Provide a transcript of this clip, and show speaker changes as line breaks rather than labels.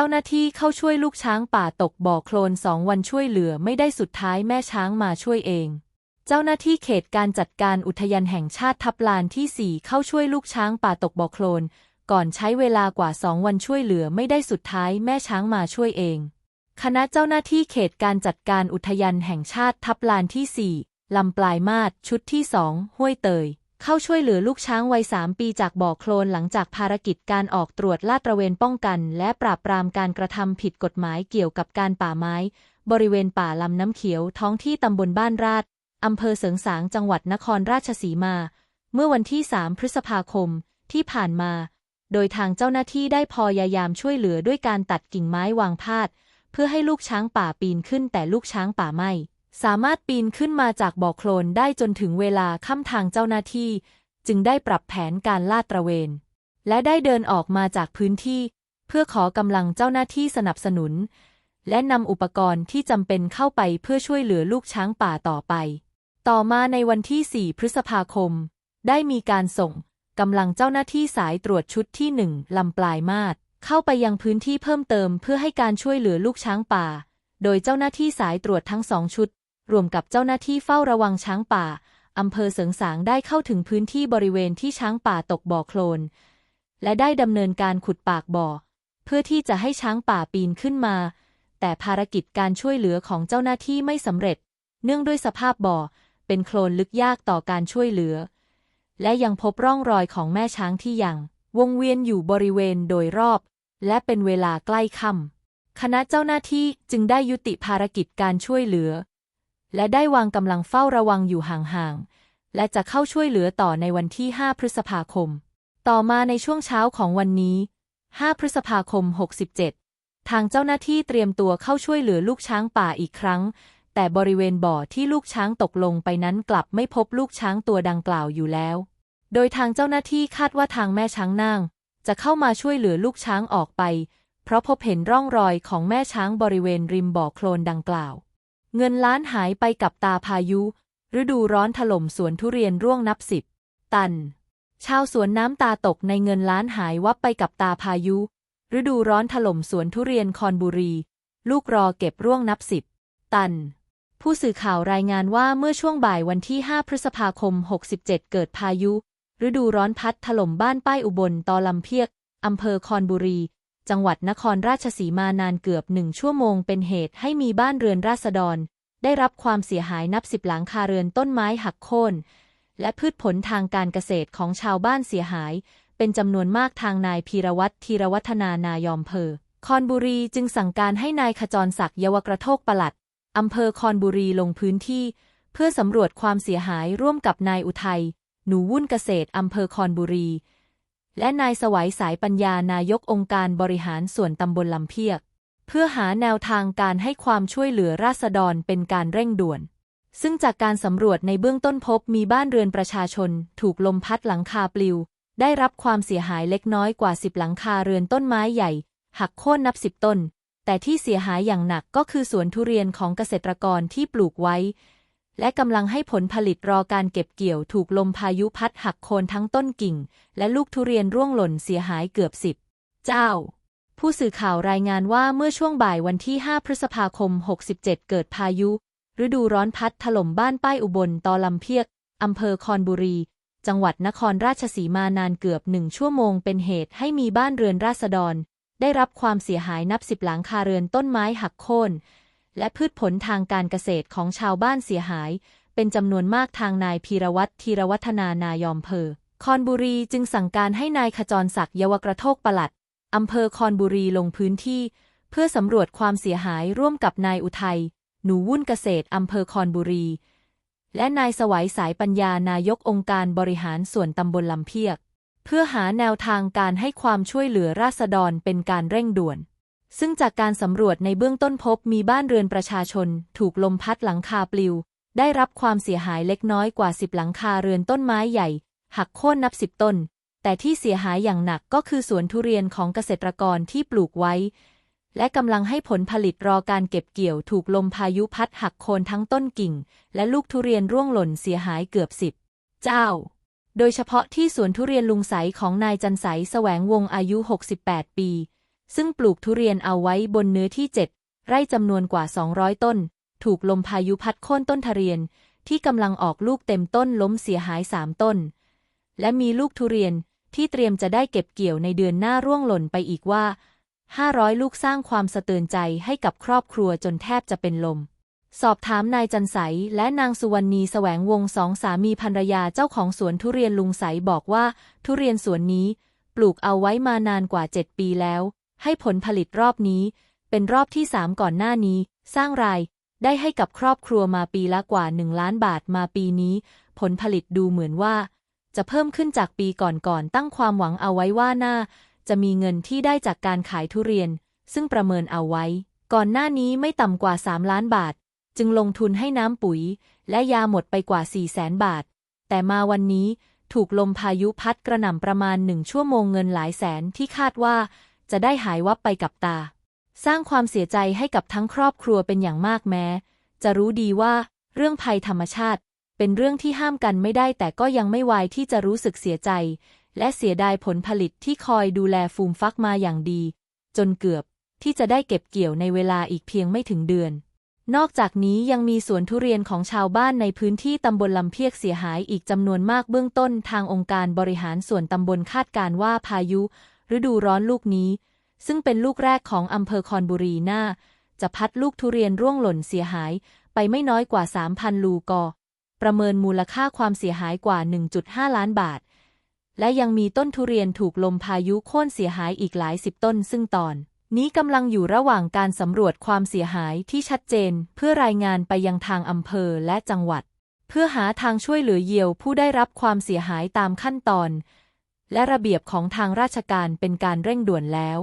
จ้าหน้าที่เข้าช่วยลูกช้างป่าตกบ่อโคลนสองวันช่วยเหลือไม่ได้สุดท้ายแม่ช้างมาช่วยเอง เจ้าหน้าที่เขตการจัดการอุทยานแห่งชาติทับลานที่ 4 เข้าช่วยลูกช้างป่าตกบ่อโคลน ก่อนใช้เวลากว่าสองวันช่วยเหลือไม่ได้สุดท้ายแม่ช้างมาช่วยเอง คณะเจ้าหน้าที่เขตการจัดการอุทยานแห่งชาติทับลานที่ 4ลำปลายมาศชุดที่สองห้วยเตย เข้าช่วยเหลือลูกช้างวัยสามปีจากบ่อโคลนหลังจากภารกิจการออกตรวจลาดตระเวนป้องกัน และปราบปรามการกระทำผิดกฎหมายเกี่ยวกับการป่าไม้ บริเวณป่าลำน้ำเขียวท้องที่ตำบลบ้านราดอำเภอเสริงสางจังหวัดนครราชสีมา เมื่อวันที่ 3 พฤษภาคมที่ผ่านมา โดยทางเจ้าหน้าที่ได้พยายามช่วยเหลือด้วยการตัดกิ่งไม้วางพาด เพื่อให้ลูกช้างป่าปีนขึ้นแต่ลูกช้างป่าไม่ สามารถปีนขึ้นมาจากบ่อโคลนได้จนถึงเวลาค่ำทางเจ้าหน้าที่ จึงได้ปรับแผนการลาดตระเวน และได้เดินออกมาจากพื้นที่ เพื่อขอกำลังเจ้าหน้าที่สนับสนุน และนำอุปกรณ์ที่จำเป็นเข้าไปเพื่อช่วยเหลือลูกช้างป่าต่อไป ต่อมาในวันที่ 4 พฤษภาคม ได้มีการส่งกำลังเจ้าหน้าที่สายตรวจชุดที่หนึ่งลำปลายมาศเข้าไปยังพื้นที่เพิ่มเติมเพื่อให้การช่วยเหลือลูกช้างป่า โดยเจ้าหน้าที่สายตรวจทั้งสองชุด รวมกับเจ้าหน้าที่เฝ้าระวังช้างป่าอำเภอเสริงสางได้เข้าถึงพื้นที่บริเวณที่ช้างป่าตกบ่อโคลน และได้ดำเนินการขุดปากบ่อ เพื่อที่จะให้ช้างป่าปีนขึ้นมา แต่ภารกิจการช่วยเหลือของเจ้าหน้าที่ไม่สำเร็จ เนื่องด้วยสภาพบ่อเป็นโคลนลึกยากต่อการช่วยเหลือ และยังพบร่องรอยของแม่ช้างที่ยังวงเวียนอยู่บริเวณโดยรอบ และเป็นเวลาใกล้ค่ำคณะเจ้าหน้าที่จึงได้ยุติภารกิจการช่วยเหลือ และได้วางกำลังเฝ้าระวังอยู่ห่างๆ และจะเข้าช่วยเหลือต่อในวันที่ 5 พฤษภาคม ต่อมาในช่วงเช้าของวันนี้ 5 พฤษภาคม 67 ทางเจ้าหน้าที่เตรียมตัวเข้าช่วยเหลือลูกช้างป่าอีกครั้ง แต่บริเวณบ่อที่ลูกช้างตกลงไปนั้นกลับไม่พบลูกช้างตัวดังกล่าวอยู่แล้ว โดยทางเจ้าหน้าที่คาดว่าทางแม่ช้างนางจะเข้ามาช่วยเหลือลูกช้างออกไป เพราะพบเห็นร่องรอยของแม่ช้างบริเวณริมบ่อโคลนดังกล่าว เงินล้านหายไปกับตาพายุ ฤดูร้อนถล่มสวนทุเรียนร่วงนับสิบ ตัน ชาวสวนน้ำตาตกในเงินล้านหายวับไปกับตาพายุ ฤดูร้อนถล่มสวนทุเรียนคอนบุรี ลูกรอเก็บร่วงนับสิบ ตัน ผู้สื่อข่าวรายงานว่าเมื่อช่วงบ่ายวันที่ 5 พฤษภาคม 67 เกิดพายุ ฤดูร้อนพัดถล่มบ้านป้ายอุบลตอลำเพียกอำเภอคอนบุรี จังหวัดนครราชสีมานานเกือบหนึ่งชั่วโมงเป็นเหตุให้มีบ้านเรือนราษฎร ได้รับความเสียหายนับสิบหลังคาเรือนต้นไม้หักโค่นและพืชผลทางการเกษตรของชาวบ้านเสียหาย เป็นจำนวนมากทางนายพีรวัตรธีรวัฒนานายอมเพอคอนบุรีจึงสั่งการให้นายขจรศักดิ์เยาวกระโทกปลัดอำเภอคอนบุรีลงพื้นที่ เพื่อสำรวจความเสียหายร่วมกับนายอุทัย หนูวุ่นเกษตรอำเภอคอนบุรี และนายสวัยสายปัญญานายกองค์การบริหารส่วนตำบลลำเพียก เพื่อหาแนวทางการให้ความช่วยเหลือราษฎรเป็นการเร่งด่วน ซึ่งจากการสำรวจในเบื้องต้นพบมีบ้านเรือนประชาชน ถูกลมพัดหลังคาปลิว ได้รับความเสียหายเล็กน้อยกว่าสิบหลังคาเรือนต้นไม้ใหญ่ หักโค่นนับสิบต้น แต่ที่เสียหายอย่างหนักก็คือสวนทุเรียนของเกษตรกรที่ปลูกไว้ และกำลังให้ผลผลิตรอการเก็บเกี่ยวถูกลมพายุพัดหักโคนทั้งต้นกิ่ง และลูกทุเรียนร่วงหล่นเสียหายเกือบสิบเจ้า ผู้สื่อข่าวรายงานว่าเมื่อช่วงบ่ายวันที่ 5 พฤษภาคม 67 เกิดพายุ ฤดูร้อนพัดถล่มบ้านป้ายอุบลตอลำเพียกอำเภอคอนบุรี จังหวัดนครราชสีมานานเกือบหนึ่งชั่วโมงเป็นเหตุให้มีบ้านเรือนราษฎร ได้รับความเสียหายนับสิบหลังคาเรือนต้นไม้หักโค่น และพืชผลทางการเกษตรของชาวบ้านเสียหาย เป็นจำนวนมากทางนายพีรวัตรธีรวัฒนานายอมเพอคอนบุรีจึงสั่งการให้นายขจรศักดิ์เยาวกระโทกปลัดอำเภอคอนบุรีลงพื้นที่ เพื่อสำรวจความเสียหายร่วมกับนายอุทัย หนูวุ่นเกษตรอำเภอคอนบุรี และนายสวัยสายปัญญานายกองค์การบริหารส่วนตำบลลำเพียก เพื่อหาแนวทางการให้ความช่วยเหลือราษฎรเป็นการเร่งด่วน ซึ่งจากการสำรวจในเบื้องต้นพบมีบ้านเรือนประชาชน ถูกลมพัดหลังคาปลิว ได้รับความเสียหายเล็กน้อยกว่าสิบหลังคาเรือนต้นไม้ใหญ่ หักโค่นนับสิบต้น แต่ที่เสียหายอย่างหนักก็คือสวนทุเรียนของเกษตรกรที่ปลูกไว้ และกำลังให้ผลผลิตรอการเก็บเกี่ยวถูกลมพายุพัดหักโคนทั้งต้นกิ่ง และลูกทุเรียนร่วงหล่นเสียหายเกือบสิบเจ้า โดยเฉพาะที่สวนทุเรียนลุงใสของนายจันใสแสวงวงอายุ 68 ปี ซึ่งปลูกทุเรียนเอาไว้บนเนื้อที่ 7 ไร่จำนวนกว่า 200 ต้น ถูกลมพายุพัดโค่นต้นทุเรียน ที่กำลังออกลูกเต็มต้นล้มเสียหาย3ต้น และมีลูกทุเรียนที่เตรียมจะได้เก็บเกี่ยวในเดือนหน้าร่วงหล่นไปอีกว่า 500 ลูกสร้างความสะเตือนใจให้กับครอบครัวจนแทบจะเป็นลม สอบถามนายจันใสและนางสุวรรณีแสวงวงสองสามีภรรยาเจ้าของสวนทุเรียนลุงใสบอกว่า ทุเรียนสวนนี้ ปลูกเอาไว้มานานกว่า 7 ปีแล้ว ให้ผลผลิตรอบนี้ เป็นรอบที่สามก่อนหน้านี้ สร้างรายได้ให้กับครอบครัวมาปีละกว่า1ล้านบาทมาปีนี้ ผลผลิตดูเหมือนว่า จะเพิ่มขึ้นจากปีก่อนๆตั้งความหวังเอาไว้ว่าหน่าจะมีเงินที่ได้จากการขายทุเรียน ซึ่งประเมินเอาไว้ ก่อนหน้านี้ไม่ต่ำกว่า 3 ล้านบาท จึงลงทุนให้น้ำปุ๋ย และยาหมดไปกว่า4แสนบาท แต่มาวันนี้ถูกลมพายุพัดกระหน่ำประมาณหนึ่งชั่วโมงเงินหลายแสนที่คาดว่า จะได้หายวับไปกับตา สร้างความเสียใจให้กับทั้งครอบครัวเป็นอย่างมากแม้ จะรู้ดีว่าเรื่องภัยธรรมชาติ เป็นเรื่องที่ห้ามกันไม่ได้ แต่ก็ยังไม่วายที่จะรู้สึกเสียใจ และเสียดายผลผลิตที่คอยดูแลฟูมฟักมาอย่างดี จนเกือบที่จะได้เก็บเกี่ยวในเวลาอีกเพียงไม่ถึงเดือน นอกจากนี้ยังมีสวนทุเรียนของชาวบ้านในพื้นที่ตำบลลำเพียกเสียหายอีกจำนวนมากเบื้องต้นทางองค์การบริหารส่วนตำบลคาดการว่าพายุ ฤดูร้อนลูกนี้ ซึ่งเป็นลูกแรกของอำเภอคอนบุรีน่าจะพัดลูกทุเรียนร่วงหล่นเสียหายไปไม่น้อยกว่า 3,000 ลูกอประเมินมูลค่าความเสียหายกว่า 1.5 ล้านบาท และยังมีต้นทุเรียนถูกลมพายุโค่นเสียหายอีกหลายสิบต้น ซึ่งตอน นี้กำลังอยู่ระหว่างการสำรวจความเสียหายที่ชัดเจน เพื่อรายงานไปยังทางอำเภอและจังหวัด เพื่อหาทางช่วยเหลือเยียวผู้ได้รับความเสียหายตามขั้นตอน และระเบียบของทางราชการเป็นการเร่งด่วนแล้ว